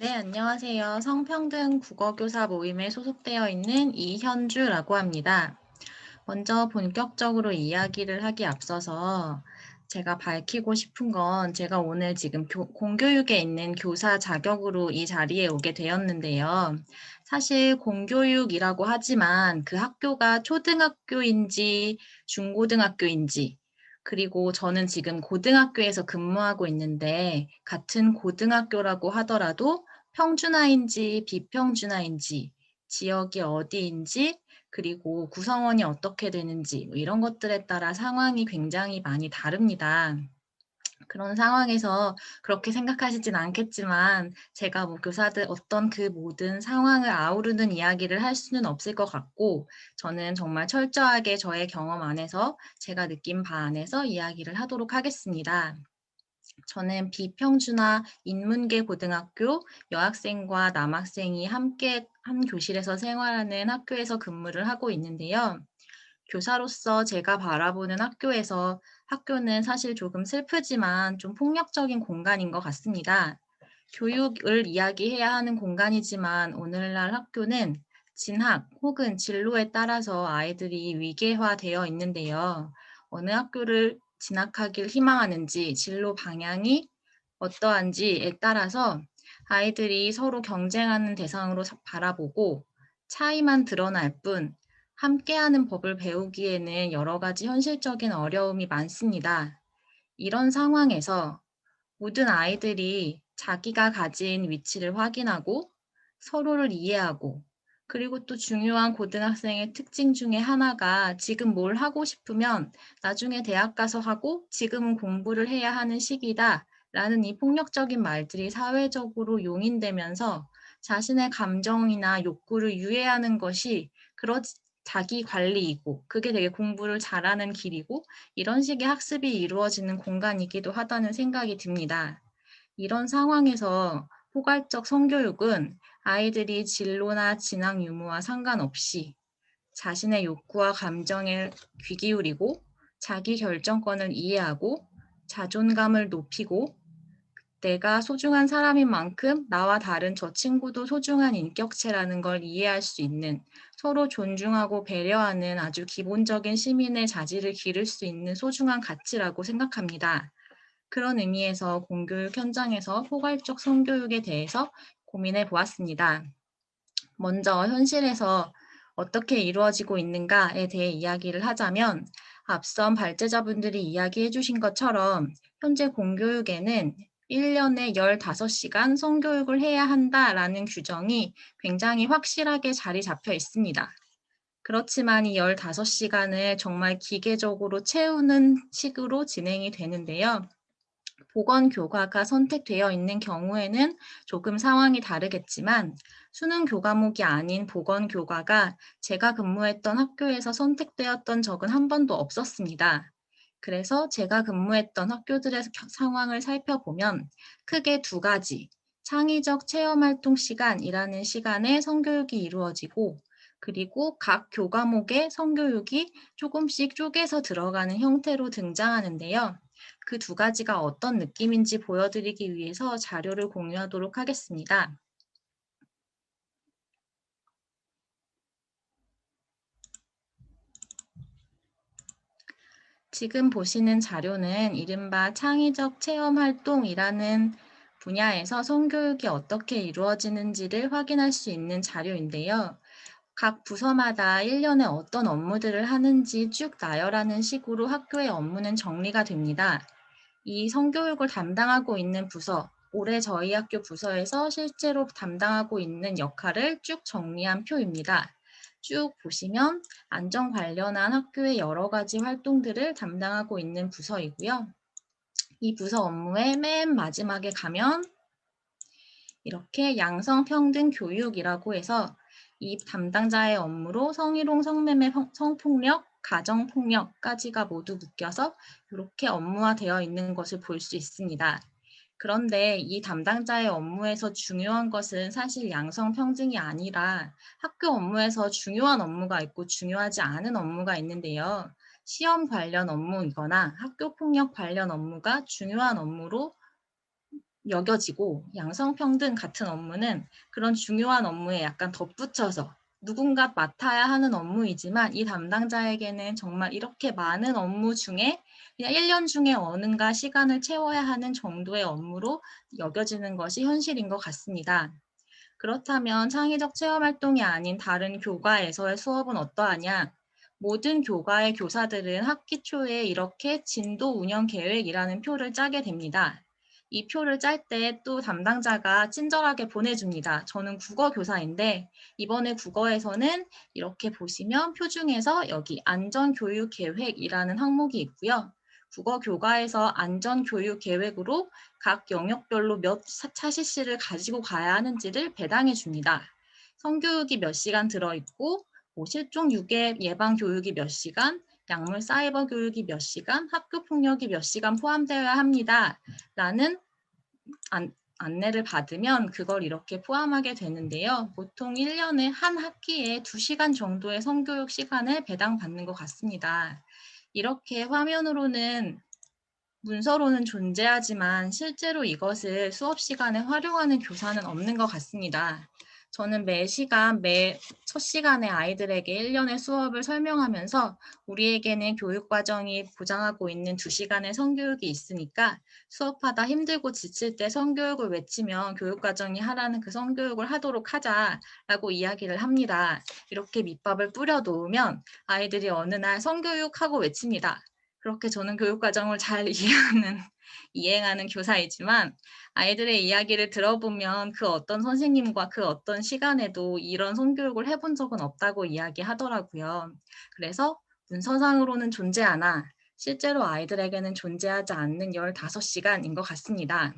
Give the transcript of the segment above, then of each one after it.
네, 안녕하세요. 성평등 국어교사 모임에 소속되어 있는 이현주라고 합니다. 먼저 본격적으로 이야기를 하기 앞서서 제가 밝히고 싶은 건 제가 오늘 지금 교, 공교육에 있는 교사 자격으로 이 자리에 오게 되었는데요. 사실 공교육이라고 하지만 그 학교가 초등학교인지 중고등학교인지 그리고 저는 지금 고등학교에서 근무하고 있는데 같은 고등학교라고 하더라도 평준화인지 비평준화인지 지역이 어디인지 그리고 구성원이 어떻게 되는지 뭐 이런 것들에 따라 상황이 굉장히 많이 다릅니다. 그런 상황에서 그렇게 생각하시진 않겠지만 제가 뭐 교사들 어떤 그 모든 상황을 아우르는 이야기를 할 수는 없을 것 같고 저는 정말 철저하게 저의 경험 안에서 제가 느낀 바 안에서 이야기를 하도록 하겠습니다. 저는 비평준화 인문계 고등학교 여학생과 남학생이 함께 한 교실에서 생활하는 학교에서 근무를 하고 있는데요. 교사로서 제가 바라보는 학교에서 학교는 사실 조금 슬프지만 좀 폭력적인 공간인 것 같습니다. 교육을 이야기해야 하는 공간이지만 오늘날 학교는 진학 혹은 진로에 따라서 아이들이 위계화되어 있는데요. 어느 학교를 진학하길 희망하는지 진로 방향이 어떠한지에 따라서 아이들이 서로 경쟁하는 대상으로 바라보고 차이만 드러날 뿐 함께하는 법을 배우기에는 여러 가지 현실적인 어려움이 많습니다. 이런 상황에서 모든 아이들이 자기가 가진 위치를 확인하고 서로를 이해하고 그리고 또 중요한 고등학생의 특징 중에 하나가 지금 뭘 하고 싶으면 나중에 대학 가서 하고 지금은 공부를 해야 하는 시기다 라는 이 폭력적인 말들이 사회적으로 용인되면서 자신의 감정이나 욕구를 유예하는 것이 그러 자기 관리이고 그게 되게 공부를 잘하는 길이고 이런 식의 학습이 이루어지는 공간이기도 하다는 생각이 듭니다. 이런 상황에서 포괄적 성교육은 아이들이 진로나 진학 유무와 상관없이 자신의 욕구와 감정에 귀 기울이고 자기 결정권을 이해하고 자존감을 높이고 내가 소중한 사람인 만큼 나와 다른 저 친구도 소중한 인격체라는 걸 이해할 수 있는 서로 존중하고 배려하는 아주 기본적인 시민의 자질을 기를 수 있는 소중한 가치라고 생각합니다. 그런 의미에서 공교육 현장에서 포괄적 성교육에 대해서 고민해 보았습니다. 먼저 현실에서 어떻게 이루어지고 있는가에 대해 이야기를 하자면 앞선 발제자분들이 이야기해 주신 것처럼 현재 공교육에는 1년에 15시간 성교육을 해야 한다라는 규정이 굉장히 확실하게 자리 잡혀 있습니다. 그렇지만 이 15시간을 정말 기계적으로 채우는 식으로 진행이 되는데요. 보건 교과가 선택되어 있는 경우에는 조금 상황이 다르겠지만 수능 교과목이 아닌 보건 교과가 제가 근무했던 학교에서 선택되었던 적은 한 번도 없었습니다. 그래서 제가 근무했던 학교들의 상황을 살펴보면 크게 두 가지, 창의적 체험활동 시간이라는 시간에 성교육이 이루어지고 그리고 각 교과목의 성교육이 조금씩 쪼개서 들어가는 형태로 등장하는데요. 그 두 가지가 어떤 느낌인지 보여드리기 위해서 자료를 공유하도록 하겠습니다. 지금 보시는 자료는 이른바 창의적 체험 활동이라는 분야에서 성교육이 어떻게 이루어지는지를 확인할 수 있는 자료인데요. 각 부서마다 1년에 어떤 업무들을 하는지 쭉 나열하는 식으로 학교의 업무는 정리가 됩니다. 이 성교육을 담당하고 있는 부서, 올해 저희 학교 부서에서 실제로 담당하고 있는 역할을 쭉 정리한 표입니다. 쭉 보시면 안전 관련한 학교의 여러 가지 활동들을 담당하고 있는 부서이고요. 이 부서 업무의 맨 마지막에 가면 이렇게 양성평등 교육이라고 해서 이 담당자의 업무로 성희롱, 성매매, 성폭력, 가정폭력까지가 모두 묶여서 이렇게 업무화되어 있는 것을 볼 수 있습니다. 그런데 이 담당자의 업무에서 중요한 것은 사실 양성 평등이 아니라 학교 업무에서 중요한 업무가 있고 중요하지 않은 업무가 있는데요. 시험 관련 업무이거나 학교 폭력 관련 업무가 중요한 업무로 여겨지고 양성평등 같은 업무는 그런 중요한 업무에 약간 덧붙여서 누군가 맡아야 하는 업무이지만 이 담당자에게는 정말 이렇게 많은 업무 중에 그냥 1년 중에 어는가 시간을 채워야 하는 정도의 업무로 여겨지는 것이 현실인 것 같습니다. 그렇다면 창의적 체험 활동이 아닌 다른 교과에서의 수업은 어떠하냐? 모든 교과의 교사들은 학기 초에 이렇게 진도 운영 계획이라는 표를 짜게 됩니다. 이 표를 짤 때 또 담당자가 친절하게 보내줍니다. 저는 국어 교사인데 이번에 국어에서는 이렇게 보시면 표 중에서 여기 안전교육계획이라는 항목이 있고요. 국어 교과에서 안전 교육 계획으로 각 영역별로 몇 차시 씨를 가지고 가야 하는지를 배당해 줍니다. 성교육이 몇 시간 들어있고 뭐 실종 유괴 예방 교육이 몇 시간, 약물 사이버 교육이 몇 시간, 학교 폭력이 몇 시간 포함되어야 합니다. 라는 안, 안내를 받으면 그걸 이렇게 포함하게 되는데요. 보통 1년에 한 학기에 2시간 정도의 성교육 시간을 배당받는 것 같습니다. 이렇게 화면으로는 문서로는 존재하지만 실제로 이것을 수업 시간에 활용하는 교사는 없는 것 같습니다. 저는 매 시간, 매 첫 시간에 아이들에게 1년의 수업을 설명하면서 우리에게는 교육과정이 보장하고 있는 2시간의 성교육이 있으니까 수업하다 힘들고 지칠 때 성교육을 외치면 교육과정이 하라는 그 성교육을 하도록 하자라고 이야기를 합니다. 이렇게 밑밥을 뿌려 놓으면 아이들이 어느 날 성교육하고 외칩니다. 그렇게 저는 교육과정을 잘 이해하는, 이행하는 교사이지만 아이들의 이야기를 들어보면 그 어떤 선생님과 그 어떤 시간에도 이런 성교육을 해본 적은 없다고 이야기하더라고요. 그래서 문서상으로는 존재하나 실제로 아이들에게는 존재하지 않는 15시간인 것 같습니다.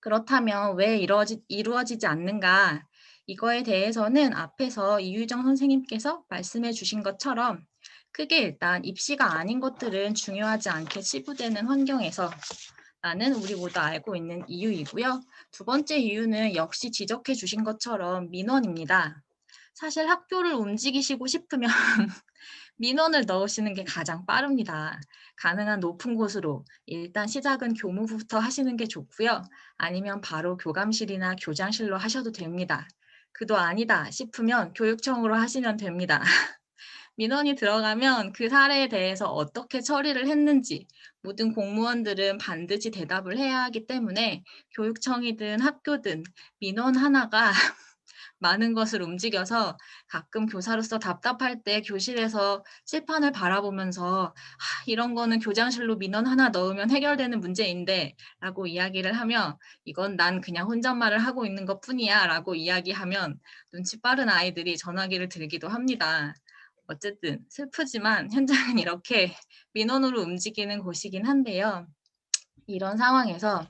그렇다면 왜 이루어지, 이루어지지 않는가? 이거에 대해서는 앞에서 이유정 선생님께서 말씀해 주신 것처럼 크게 일단 입시가 아닌 것들은 중요하지 않게 치부되는 환경에서 라는 우리 모두 알고 있는 이유이고요. 두 번째 이유는 역시 지적해 주신 것처럼 민원입니다. 사실 학교를 움직이시고 싶으면 민원을 넣으시는 게 가장 빠릅니다. 가능한 높은 곳으로 일단 시작은 교무부부터 하시는 게 좋고요. 아니면 바로 교감실이나 교장실로 하셔도 됩니다. 그도 아니다 싶으면 교육청으로 하시면 됩니다. 민원이 들어가면 그 사례에 대해서 어떻게 처리를 했는지 모든 공무원들은 반드시 대답을 해야 하기 때문에 교육청이든 학교든 민원 하나가 많은 것을 움직여서 가끔 교사로서 답답할 때 교실에서 칠판을 바라보면서 아, 이런 거는 교장실로 민원 하나 넣으면 해결되는 문제인데 라고 이야기를 하며 이건 난 그냥 혼잣말을 하고 있는 것 뿐이야 라고 이야기하면 눈치 빠른 아이들이 전화기를 들기도 합니다. 어쨌든 슬프지만 현장은 이렇게 민원으로 움직이는 곳이긴 한데요. 이런 상황에서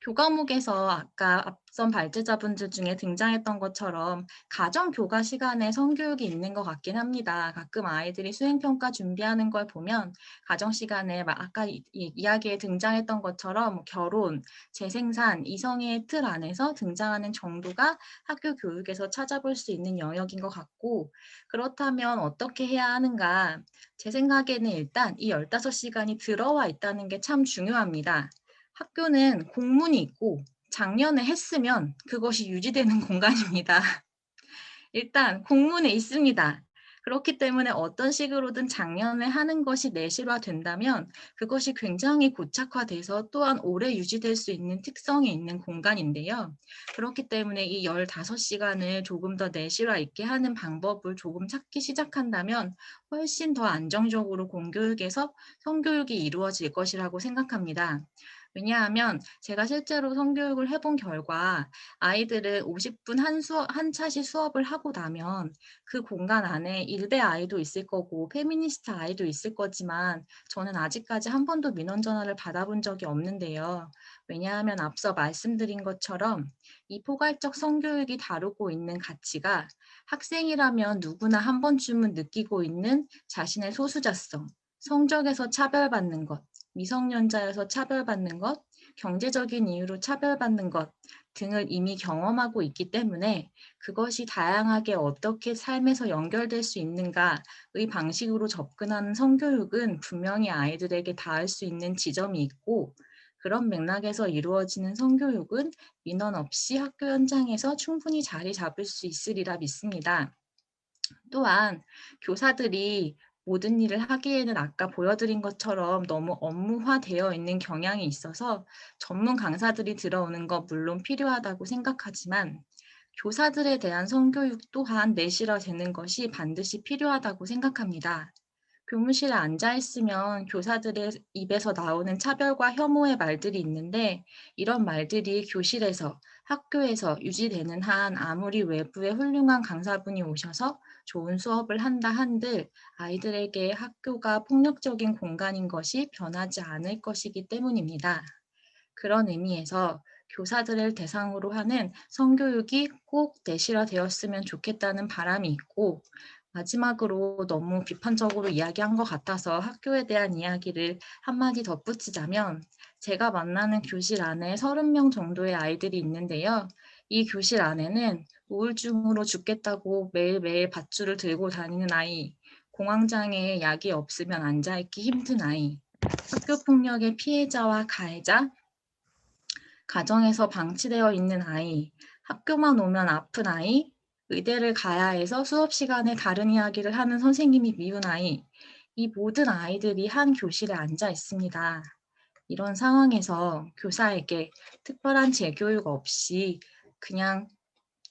교과목에서 아까 앞선 발제자분들 중에 등장했던 것처럼 가정 교과 시간에 성교육이 있는 것 같긴 합니다. 가끔 아이들이 수행평가 준비하는 걸 보면 가정 시간에 막 아까 이, 이야기에 등장했던 것처럼 뭐 결혼, 재생산, 이성의 틀 안에서 등장하는 정도가 학교 교육에서 찾아볼 수 있는 영역인 것 같고 그렇다면 어떻게 해야 하는가? 제 생각에는 일단 이 15시간이 들어와 있다는 게 참 중요합니다. 학교는 공문이 있고 작년에 했으면 그것이 유지되는 공간입니다. 일단 공문에 있습니다. 그렇기 때문에 어떤 식으로든 작년에 하는 것이 내실화 된다면 그것이 굉장히 고착화돼서 또한 오래 유지될 수 있는 특성이 있는 공간인데요. 그렇기 때문에 이 15시간을 조금 더 내실화 있게 하는 방법을 조금 찾기 시작한다면 훨씬 더 안정적으로 공교육에서 성교육이 이루어질 것이라고 생각합니다. 왜냐하면 제가 실제로 성교육을 해본 결과 아이들을 50분 한, 수업, 한 차시 수업을 하고 나면 그 공간 안에 일베 아이도 있을 거고 페미니스트 아이도 있을 거지만 저는 아직까지 한 번도 민원 전화를 받아본 적이 없는데요. 왜냐하면 앞서 말씀드린 것처럼 이 포괄적 성교육이 다루고 있는 가치가 학생이라면 누구나 한 번쯤은 느끼고 있는 자신의 소수자성, 성적에서 차별받는 것, 미성년자여서 차별받는 것, 경제적인 이유로 차별받는 것 등을 이미 경험하고 있기 때문에 그것이 다양하게 어떻게 삶에서 연결될 수 있는가의 방식으로 접근하는 성교육은 분명히 아이들에게 닿을 수 있는 지점이 있고 그런 맥락에서 이루어지는 성교육은 민원 없이 학교 현장에서 충분히 자리 잡을 수 있으리라 믿습니다. 또한 교사들이 모든 일을 하기에는 아까 보여드린 것처럼 너무 업무화되어 있는 경향이 있어서 전문 강사들이 들어오는 것 물론 필요하다고 생각하지만 교사들에 대한 성교육 또한 내실화되는 것이 반드시 필요하다고 생각합니다. 교무실에 앉아 있으면 교사들의 입에서 나오는 차별과 혐오의 말들이 있는데 이런 말들이 교실에서 학교에서 유지되는 한 아무리 외부의 훌륭한 강사분이 오셔서 좋은 수업을 한다 한들 아이들에게 학교가 폭력적인 공간인 것이 변하지 않을 것이기 때문입니다. 그런 의미에서 교사들을 대상으로 하는 성교육이 꼭 내실화되었으면 좋겠다는 바람이 있고 마지막으로 너무 비판적으로 이야기한 것 같아서 학교에 대한 이야기를 한마디 덧붙이자면 제가 만나는 교실 안에 30명 정도의 아이들이 있는데요. 이 교실 안에는 우울증으로 죽겠다고 매일매일 밧줄을 들고 다니는 아이, 공황장애에 약이 없으면 앉아있기 힘든 아이, 학교폭력의 피해자와 가해자, 가정에서 방치되어 있는 아이, 학교만 오면 아픈 아이, 의대를 가야 해서 수업 시간에 다른 이야기를 하는 선생님이 미운 아이, 이 모든 아이들이 한 교실에 앉아 있습니다. 이런 상황에서 교사에게 특별한 재교육 없이 그냥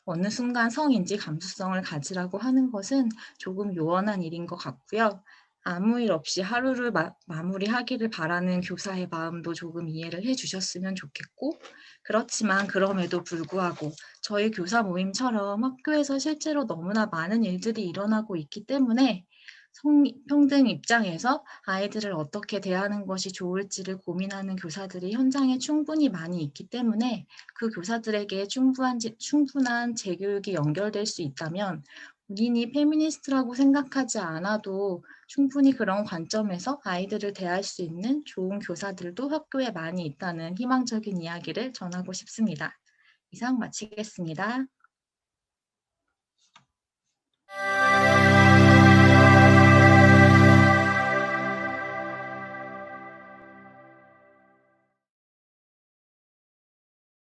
어느 순간 성인지 감수성을 가지라고 하는 것은 조금 요원한 일인 것 같고요. 아무 일 없이 하루를 마, 마무리하기를 바라는 교사의 마음도 조금 이해를 해주셨으면 좋겠고 그렇지만 그럼에도 불구하고 저희 교사 모임처럼 학교에서 실제로 너무나 많은 일들이 일어나고 있기 때문에 성평등 입장에서 아이들을 어떻게 대하는 것이 좋을지를 고민하는 교사들이 현장에 충분히 많이 있기 때문에 그 교사들에게 충분한, 충분한 재교육이 연결될 수 있다면 본인이 페미니스트라고 생각하지 않아도 충분히 그런 관점에서 아이들을 대할 수 있는 좋은 교사들도 학교에 많이 있다는 희망적인 이야기를 전하고 싶습니다. 이상 마치겠습니다.